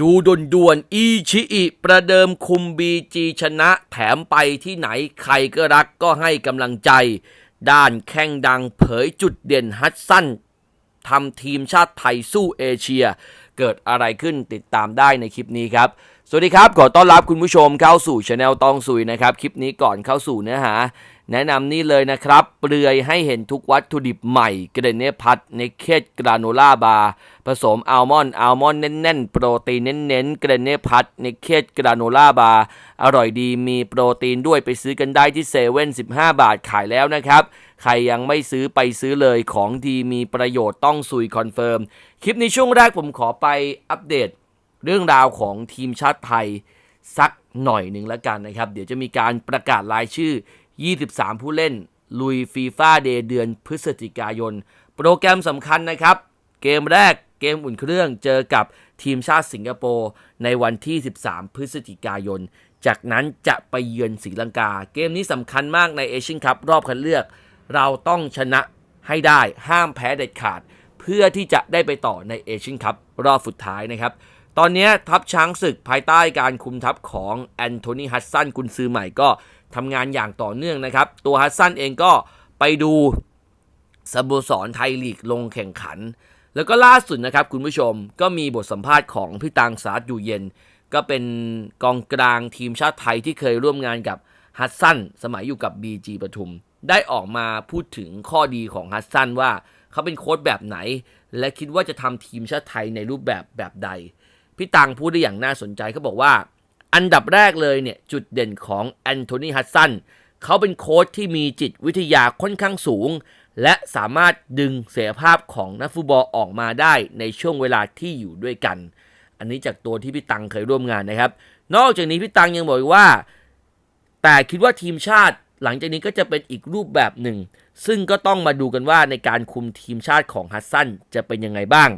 ดูด่วนด่วนๆอีชิอิประเดิมคุมบีจีชนะแถมไปที่ไหนใครก็รักก็ให้กำลังใจ ด้านแข้งดังเผยจุดเด่นฮัตสันทำทีมชาติไทยสู้เอเชีย เกิดอะไรขึ้นติดตามได้ในคลิปนี้ครับ สวัสดีครับ ขอต้อนรับคุณผู้ชมเข้าสู่ช anel ตองซุยนะครับ คลิปนี้ก่อนเข้าสู่เนื้อหา แนะนำนี่เลยนะครับ เปลือยให้เห็นทุกวัตถุดิบใหม่เกรเนพัทในเคดกราโนล่าบาร์ผสมอัลมอนด์อัลมอนด์แน่นๆ โปรตีนเน้นๆเกรเนพัทในเคดกราโนล่าบาร์อร่อยดีมีโปรตีนด้วยไปซื้อกันได้ที่เซเว่น15บาทขายแล้วนะครับ ใครยังไม่ซื้อไปซื้อเลยของดีมีประโยชน์ต้องซุยคอนเฟิร์ม คลิปในช่วงแรกผมขอไปอัปเดต เรื่องราวของทีมชาติไทยสักหน่อยหนึ่งแล้วกันนะครับ เดี๋ยวจะมีการประกาศรายชื่อ 23 ผู้เล่น ลุยฟีฟ่าเดย์เดือนพฤศจิกายน โปรแกรมสำคัญนะครับ เกมแรกเกมอุ่นเครื่องเจอกับทีมชาติสิงคโปร์ในวันที่ 13 พฤศจิกายน จากนั้นจะไปเยือนศรีลังกา เกมนี้สำคัญมากในเอเชียนคัพรอบคัดเลือก เราต้องชนะให้ได้ห้ามแพ้เด็ดขาด เพื่อที่จะได้ไปต่อในเอเชียนคัพรอบสุดท้ายนะครับ ตอนนี้ทัพช้างศึกภายใต้การคุมทัพของแอนโทนีฮัตสันกุนซือใหม่ก็ ทำงานอย่างต่อเนื่องนะครับ ตัวฮัตสันเองก็ไปดูสโมสรไทยลีกลงแข่งขัน แล้วก็ล่าสุดนะครับคุณผู้ชมก็มีบทสัมภาษณ์ของพี่ตังสาดอยู่เย็น ก็เป็นกองกลางทีมชาติไทยที่เคยร่วมงานกับฮัตสันสมัยอยู่กับ BG ปทุม ได้ออกมาพูดถึงข้อดีของฮัตสันว่าเขาเป็นโค้ชแบบไหน และคิดว่าจะทำทีมชาติไทยในรูปแบบแบบใด พี่ตังพูดได้อย่างน่าสนใจเขาบอกว่า อันดับแรกเลยเนี่ยจุดเด่นของแอนโทนีฮัตสันเขาเป็นโค้ชที่มีจิตวิทยาค่อนข้างสูง และสามารถดึงศักยภาพของนักฟุตบอลออกมาได้ในช่วงเวลาที่อยู่ด้วยกัน อันนี้จากตัวที่พี่ตังเคยร่วมงานนะครับ นอกจากนี้พี่ตังยังบอกว่า แต่คิดว่าทีมชาติหลังจากนี้ก็จะเป็นอีกรูปแบบหนึ่ง ซึ่งก็ต้องมาดูกันว่าในการคุมทีมชาติของฮัตสันจะเป็นยังไงบ้าง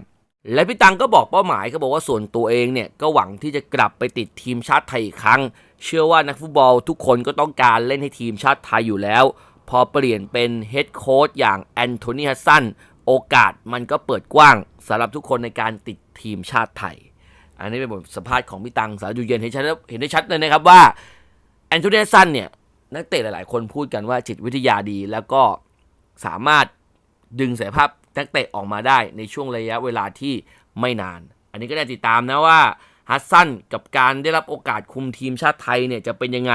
และพี่ตังก็บอกเป้าหมายเขาบอกว่าส่วนตัวเองเนี่ยก็หวังที่จะกลับไปติดทีมชาติไทยอีกครั้ง เชื่อว่านักฟุตบอลทุกคนก็ต้องการเล่นให้ทีมชาติไทยอยู่แล้ว พอเปลี่ยนเป็นเฮดโค้ชอย่างแอนโทนีฮัสซันโอกาสมันก็เปิดกว้างสำหรับทุกคนในการติดทีมชาติไทย อันนี้เป็นบทสัมภาษณ์ของพี่ตังสาวอยู่เย็นเห็นชัดเห็นได้ชัดเลยนะครับว่าแอนโทนีฮัสซันเนี่ยนักเตะหลาย ๆ คนพูดกันว่าจิตวิทยาดีแล้วก็สามารถดึงศักยภาพ นักเตะออกมาได้ในช่วงระยะเวลาที่ไม่นาน อันนี้ก็ได้ติดตามนะว่าฮัสซันกับการได้รับโอกาสคุมทีมชาติไทยเนี่ยจะเป็นยังไง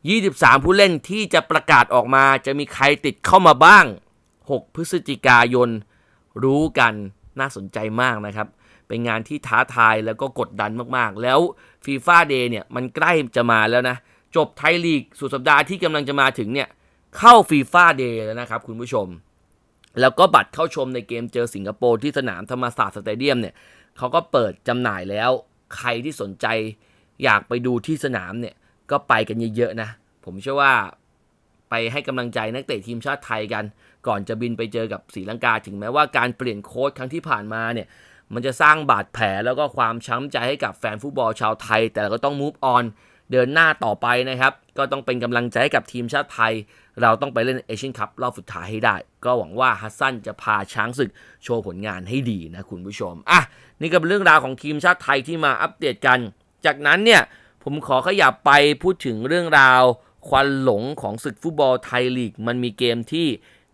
23 ผู้เล่นที่จะประกาศออกมาจะมีใครติดเข้ามาบ้าง 6 พฤศจิกายนรู้กันน่าสนใจมากนะครับ เป็นงานที่ท้าทายแล้วก็กดดันมากๆ แล้วฟีฟ่าเดย์เนี่ยมันใกล้จะมาแล้วนะ จบไทยลีกสุดสัปดาห์ที่กำลังจะมาถึงเนี่ยเข้าฟีฟ่าเดย์แล้วนะครับคุณผู้ชม แล้วก็บัตรเข้าชมในเกมเจอสิงคโปร์ที่สนามธรรมศาสตร์สเตเดียมเนี่ยเขาก็เปิดจำหน่ายแล้ว ใครที่สนใจอยากไปดูที่สนามเนี่ยก็ไปกันเยอะๆนะ ผมเชื่อว่าไปให้กำลังใจนักเตะทีมชาติไทยกัน ก่อนจะบินไปเจอกับศรีลังกา ถึงแม้ว่าการเปลี่ยนโค้ชครั้งที่ผ่านมาเนี่ยมันจะสร้างบาดแผลแล้วก็ความช้ำใจให้กับแฟนฟุตบอลชาวไทย แต่เราก็ต้อง move on เดินหน้าต่อไปนะครับ ก็ต้องเป็นกำลังใจให้กับทีมชาติไทย เราต้องไปเล่นเอเชียนคัพรอบสุดท้ายให้ได้ ก็หวังว่าฮัสซันจะพาช้างศึกโชว์ผลงานให้ดีนะคุณผู้ชม อะ นี่ก็เป็นเรื่องราวของทีมชาติไทยที่มาอัปเดตกัน จากนั้นเนี่ย ผมขอขยับไปพูดถึงเรื่องราว ควันหลงของศึกฟุตบอลไทยลีก มันมีเกมที่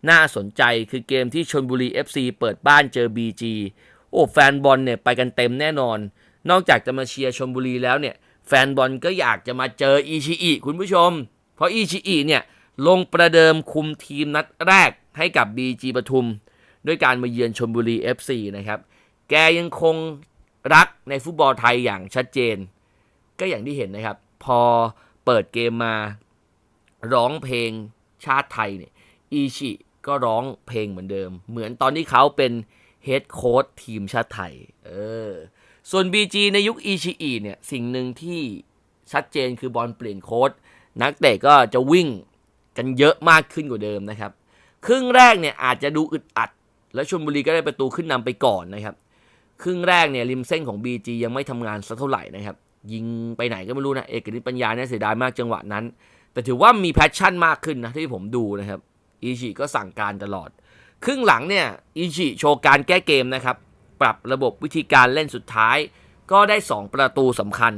น่าสนใจคือเกมที่ชนบุรี FC เปิดบ้านเจอ BG โอ้แฟนบอลเนี่ยไปกันเต็มแน่นอน นอกจากจะมาเชียร์ชนบุรีแล้วเนี่ย แฟนบอลก็อยากจะมาเจออีชิอิคุณผู้ชม เพราะอีชิอิเนี่ยลงประเดิมคุมทีมนัดแรกให้กับ BG ปทุม ด้วยการมาเยือนชนบุรี FC นะครับ แกยังคงรักในฟุตบอลไทยอย่างชัดเจน ก็อย่างที่เห็นนะครับ พอเปิดเกมมาร้องเพลงชาติไทยเนี่ยอีชิก็ร้องเพลงเหมือนเดิม เหมือนตอนที่เขาเป็นเฮดโค้ชทีมชาติไทย เออ ส่วน BG ในยุคอีชิอิเนี่ยสิ่งหนึ่งที่ชัดเจนคือบอลเปลี่ยนโค้ดนักเตะก็จะวิ่งกันเยอะมากขึ้นกว่าเดิมนะครับ ครึ่งแรกเนี่ยอาจจะดูอึดอัด แล้วชลบุรีก็ได้ประตูขึ้นนำไปก่อนนะครับ ครึ่งแรกเนี่ยริมเส้นของ BG ยังไม่ทำงานสักเท่าไหร่นะครับ ยิงไปไหนก็ไม่รู้นะเอกนิตปัญญาเนี่ยเสียดายมากจังหวะนั้น แต่ถือว่ามีแพชชั่นมากขึ้นนะที่ผมดูนะครับอีชิก็สั่งการตลอด ครึ่งหลังเนี่ยอีชิโชว์การแก้เกมนะครับ ปรับระบบวิธีการเล่นสุดท้าย ก็ได้ 2 ประตูสำคัญ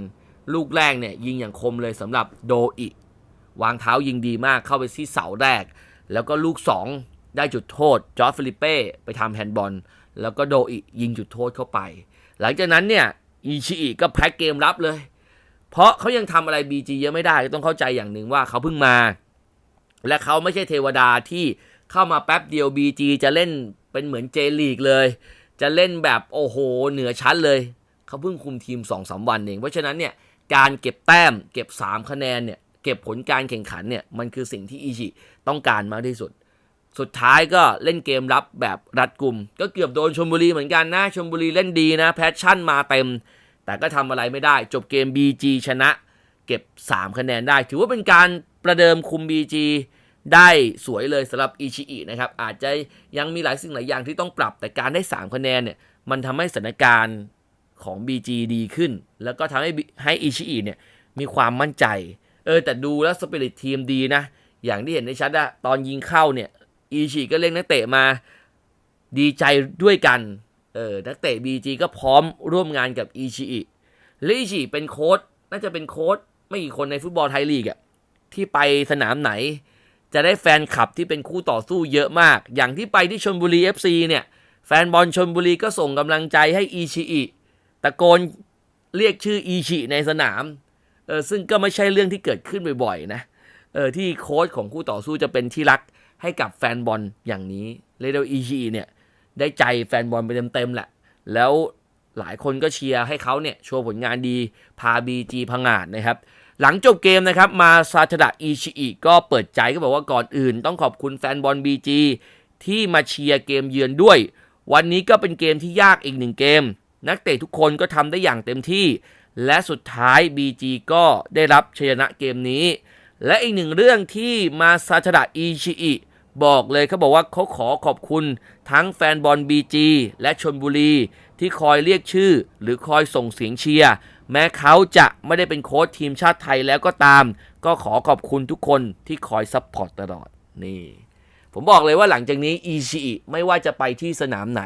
ลูกแรกเนี่ยยิงอย่างคมเลยสำหรับโดอิวางเท้ายิงดีมากเข้าไปที่เสาแรก แล้วก็ลูก 2 ได้จุดโทษจอร์ฟิลิเป้ไปทำแฮนด์บอล แล้วก็โดอิยิงจุดโทษเข้าไป หลังจากนั้นเนี่ยอิชิอิก็แพ็กเกมรับเลย เพราะเขายังทำอะไร BG เยอะไม่ได้ต้องเข้าใจอย่างหนึ่งว่าเขาเพิ่งมา และเขาไม่ใช่เทวดาที่เข้ามาแป๊บเดียว BG จะเล่นเป็นเหมือนเจลีกเลย จะเล่นแบบโอ้โหเหนือชั้นเลย เขาเพิ่งคุมทีม2อสวันเอง เพราะฉะนั้นเนี่ยการเก็บแต้มเก็บ 3 คะแนนเนี่ยเก็บผลการแข่งขันเนี่ยมันคือสิ่งที่อิชิต้องการมากที่สุด สุดท้ายก็เล่นเกมรับแบบรัดกุม ก็เกือบโดนชมบุรีเหมือนกันนะชมบุรีเล่นดีนะแพชชั่นมาเต็ม แต่ก็ทำอะไรไม่ได้ จบเกม BG ชนะ เก็บ 3 คะแนนได้ ถือว่าเป็นการประเดิมคุม BG ได้สวยเลยสำหรับอิชิอินะครับอาจจะยังมีหลายสิ่งหลายอย่างที่ต้องปรับแต่การได้ 3 คะแนนเนี่ยมันทำให้สถานการณ์ของ BG ดีขึ้น แล้วก็ทำให้ให้อิชิอิเนี่ยมีความมั่นใจเออแต่ดูแล้วสปิริตทีมดีนะ อย่างที่เห็นได้ชัดอะตอนยิงเข้าเนี่ยอิชิก็เล่นนักเตะมาดีใจด้วยกันเออนักเตะ BG ก็พร้อมร่วมงานกับอิชิอิและอิชิเป็นโค้ดน่าจะเป็นโค้ดไม่กี่คนในฟุตบอลไทยลีกอะที่ไปสนามไหน จะได้แฟนคลับที่เป็นคู่ต่อสู้เยอะมาก อย่างที่ไปที่ชนบุรี FC เนี่ย แฟนบอลชนบุรีก็ส่งกำลังใจให้อีชิอิตะโกนเรียกชื่ออีชิในสนามเออซึ่งก็ไม่ใช่เรื่องที่เกิดขึ้นบ่อยๆนะเออที่โค้ชของคู่ต่อสู้จะเป็นที่รักให้กับแฟนบอลอย่างนี้เรเดลอีชิเนี่ยได้ใจแฟนบอลไปเต็มๆแหละ แล้วหลายคนก็เชียร์ให้เขาเนี่ยโชว์ผลงานดีพาบีจีพังงาดนะครับ หลังจบเกมนะครับมาซาชดะอิชิอิก็เปิดใจก็บอกว่าก่อนอื่น ต้องขอบคุณแฟนบอล BG ที่มาเชียร์เกมเยือนด้วย วันนี้ก็เป็นเกมที่ยากอีกหนึ่งเกม นักเตะทุกคนก็ทำได้อย่างเต็มที่ และสุดท้าย BG ก็ได้รับชยชนะเกมนี้ และอีกหนึ่งเรื่องที่มาซาชดะอิชิอิบอกเลยเขาบอกว่าเขาขอขอบคุณทั้งแฟนบอล BG และชนบุรีที่คอยเรียกชื่อ หรือคอยส่งเสียงเชียร์ แม้เขาจะไม่ได้เป็นโค้ชทีมชาติไทยแล้วก็ตาม ก็ขอขอบคุณทุกคนที่คอยซัพพอร์ตตลอดนี่ ผมบอกเลยว่าหลังจากนี้อีชิไม่ว่าจะไปที่สนามไหน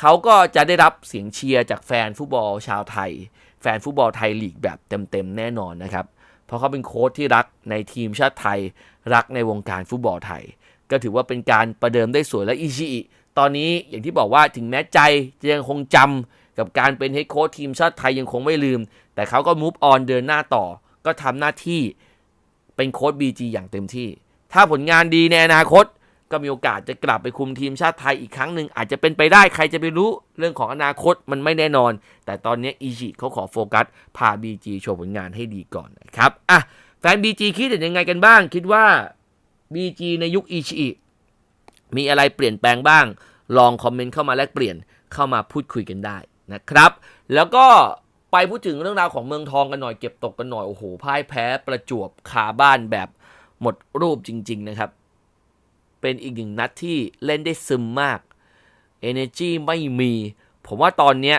เขาก็จะได้รับเสียงเชียร์จากแฟนฟุตบอลชาวไทย แฟนฟุตบอลไทยลีกแบบเต็มๆแน่นอนนะครับ เพราะเขาเป็นโค้ชที่รักในทีมชาติไทย รักในวงการฟุตบอลไทย ก็ถือว่าเป็นการประเดิมได้สวยและอิชิอิตอนนี้อย่างที่บอกว่าถึงแม้ใจจะยังคงจำ กับการเป็นเฮดโค้ชทีมชาติไทยยังคงไม่ลืม แต่เขาก็มูฟออนเดินหน้าต่อ ก็ทำหน้าที่เป็นโค้ช BG อย่างเต็มที่ ถ้าผลงานดีในอนาคต ก็มีโอกาสจะกลับไปคุมทีมชาติไทยอีกครั้งหนึ่งอาจจะเป็นไปได้ใครจะไปรู้เรื่องของอนาคตมันไม่แน่นอน แต่ตอนนี้อิชิเขาขอโฟกัสพา BG โชว์ผลงานให้ดีก่อนนะครับอะแฟน BG คิดเห็นยังไงกันบ้าง คิดว่า BG ในยุคอิชิมีอะไรเปลี่ยนแปลงบ้าง ลองคอมเมนต์เข้ามาแลกเปลี่ยนเข้ามาพูดคุยกันได้ นะครับ แล้วก็ไปพูดถึงเรื่องราวของเมืองทองกันหน่อยเก็บตกกันหน่อย โอ้โหพ่ายแพ้ประจวบคาบ้านแบบหมดรูปจริง ๆ นะครับ เป็นอีกหนึ่งนัดที่เล่นได้ซึมมาก Energy ไม่มี ผมว่าตอนเนี้ย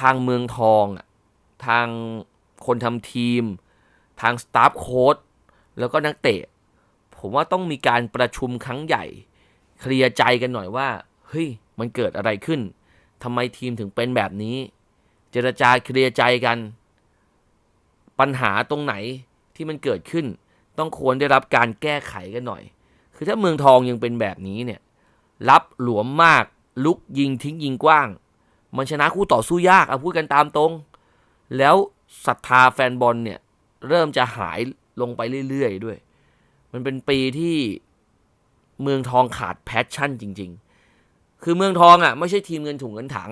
ทางเมืองทองอะทางคนทำทีม ทางสตาฟโค้ดแล้วก็นักเตะ ผมว่าต้องมีการประชุมครั้งใหญ่ เคลียร์ใจกันหน่อยว่า เฮ้ย มันเกิดอะไรขึ้น ทำไมทีมถึงเป็นแบบนี้ เจรจาเคลียร์ใจกัน ปัญหาตรงไหนที่มันเกิดขึ้น ต้องควรได้รับการแก้ไขกันหน่อย คือถ้าเมืองทองยังเป็นแบบนี้เนี่ย รับหลวมมาก ลุกยิงทิ้งยิงกว้าง มันชนะคู่ต่อสู้ยากเอาพูดกันตามตรง แล้วศรัทธาแฟนบอลเนี่ย เริ่มจะหายลงไปเรื่อยๆด้วย มันเป็นปีที่เมืองทองขาดแพชชั่นจริง ๆ คือเมืองทองอะไม่ใช่ทีมเงินถุงเงินถัง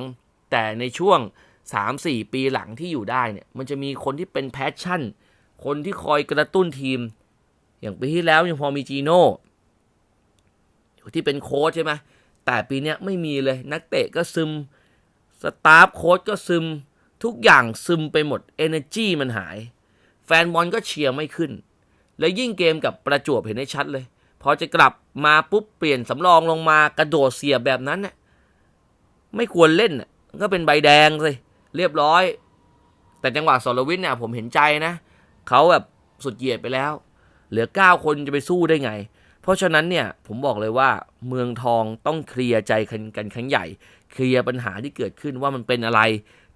แต่ในช่วง 3-4 ปีหลังที่อยู่ได้เนี่ย มันจะมีคนที่เป็นแพชชั่น คนที่คอยกระตุ้นทีม อย่างปีที่แล้วยังพอมีจีโน่ที่เป็นโค้ชใช่ไหมแต่ปีนี้ไม่มีเลยนักเตะก็ซึมสตาฟโค้ชก็ซึมทุกอย่างซึมไปหมด Energy มันหาย แฟนบอลก็เชียร์ไม่ขึ้น แล้วยิ่งเกมกับประจวบเห็นได้ชัดเลย พอจะกลับมาปุ๊บเปลี่ยนสำรองลงมากระโดดเสียบแบบนั้นน่ะไม่ควรเล่นก็เป็นใบแดงเลยเรียบร้อย แต่จังหวะสรวิทย์เนี่ยผมเห็นใจนะเขาแบบสุดเหยียดไปแล้ว เหลือ 9 คนจะไปสู้ได้ไง เพราะฉะนั้นเนี่ยผมบอกเลยว่าเมืองทองต้องเคลียร์ใจกันกันครั้งใหญ่ เคลียร์ปัญหาที่เกิดขึ้นว่ามันเป็นอะไร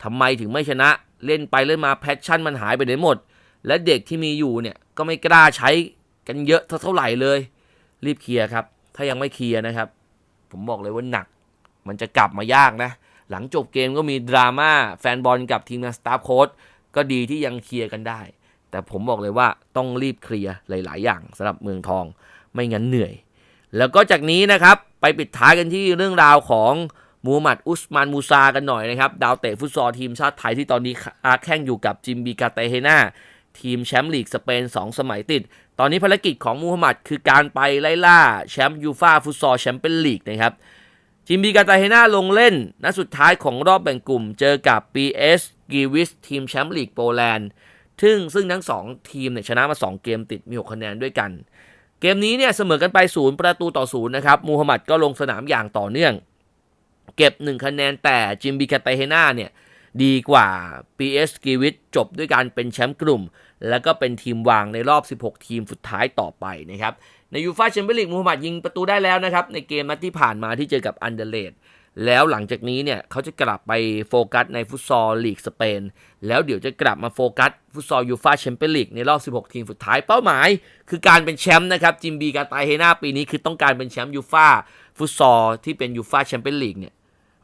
ทำไมถึงไม่ชนะเล่นไปเล่นมาแพชชั่นมันหายไปไหนหมด และเด็กที่มีอยู่เนี่ยก็ไม่กล้าใช้กันเยอะเท่าไหร่เลย รีบเคลียร์ครับ ถ้ายังไม่เคลียร์นะครับ ผมบอกเลยว่าหนัก มันจะกลับมายากนะ หลังจบเกมก็มีดราม่าแฟนบอลกับทีมงานสตาฟโค้ดก็ดีที่ยังเคลียร์กันได้ แต่ผมบอกเลยว่าต้องรีบเคลียร์หลาย ๆ อย่างสำหรับเมืองทอง ไม่งั้นเหนื่อย แล้วก็จากนี้นะครับไปปิดท้ายกันที่เรื่องราวของมูฮัมหมัดอุสมานมูซากันหน่อยนะครับ ดาวเตะฟุตซอลทีมชาติไทยที่ตอนนี้ค้าแข่งอยู่กับจิมบีกาเตเฮนา ทีมแชมป์ลีกสเปน 2 สมัยติด ตอนนี้ภารกิจของมูฮัมหมัดคือการไปไล่ล่าแชมป์ยูฟาฟุตซอลแชมเปี้ยนลีกนะครับจิมบีกาตาเฮนาลงเล่นนัดสุดท้ายของรอบแบ่งกลุ่ม เจอกับ PS g i w i s ทีมแชมป์ลีกโปแลนด์ซึ่งซึ่งทั้ง 2 ทีมเนี่ยชนะมา 2 เกมติดมี6คะแนนด้วยกัน เกมนี้เนี่ยเสมอกันไป0ประตูต่อ0นะครับมูฮัมหมัดก็ลงสนามอย่างต่อเนื่อง เก็บ 1 คะแนนแต่จิมบีกาตาเฮนาเนี่ย ดีกว่า PS g i w i s จบด้วยการเป็นแชมป์กลุ่ม แล้วก็เป็นทีมวางในรอบ 16 ทีมสุดท้ายต่อไปนะครับ ในยูฟาแชมเปี้ยนลีกมูฮัมหมัดยิงประตูได้แล้วนะครับ ในเกมนัดที่ผ่านมาที่เจอกับอันเดเลดแล้วหลังจากนี้เนี่ยเขาจะกลับไปโฟกัสในฟุตซอลลีกสเปน แล้วเดี๋ยวจะกลับมาโฟกัสฟุตซอลยูฟาแชมเปี้ยนลีกในรอบ 16 ทีมสุดท้ายเป้าหมาย คือการเป็นแชมป์นะครับจิมบีกาตาเฮนาปีนี้คือต้องการเป็นแชมป์ยูฟาฟุตซอลที่เป็นยูฟาแชมเปี้ยนลีกเนี่ย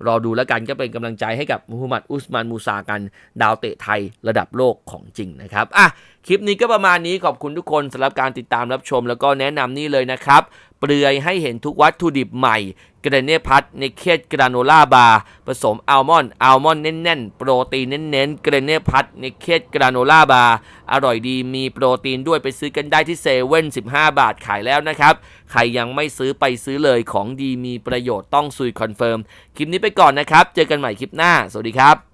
รอดูแล้วกันก็เป็นกำลังใจให้กับมูฮัมหมัดอุสมานมูซากันดาวเตะไทยระดับโลกของจริงนะครับอะคลิปนี้ก็ประมาณนี้ขอบคุณทุกคนสำหรับการติดตามรับชมแล้วก็แนะนำนี่เลยนะครับ เปลือยให้เห็นทุกวัตถุดิบใหม่เกรเนพัทในเคดกราโนล่าบาร์ผสมอัลมอนด์อัลมอนด์แน่นๆ โปรตีนเน้นๆเกรเนพัทในเคดกราโนล่าบาร์อร่อยดีมีโปรตีนด้วยไปซื้อกันได้ที่เซเว่น15บาทขายแล้วนะครับ ใครยังไม่ซื้อไปซื้อเลยของดีมีประโยชน์ต้องซุยคอนเฟิร์ม คลิปนี้ไปก่อนนะครับ เจอกันใหม่คลิปหน้า สวัสดีครับ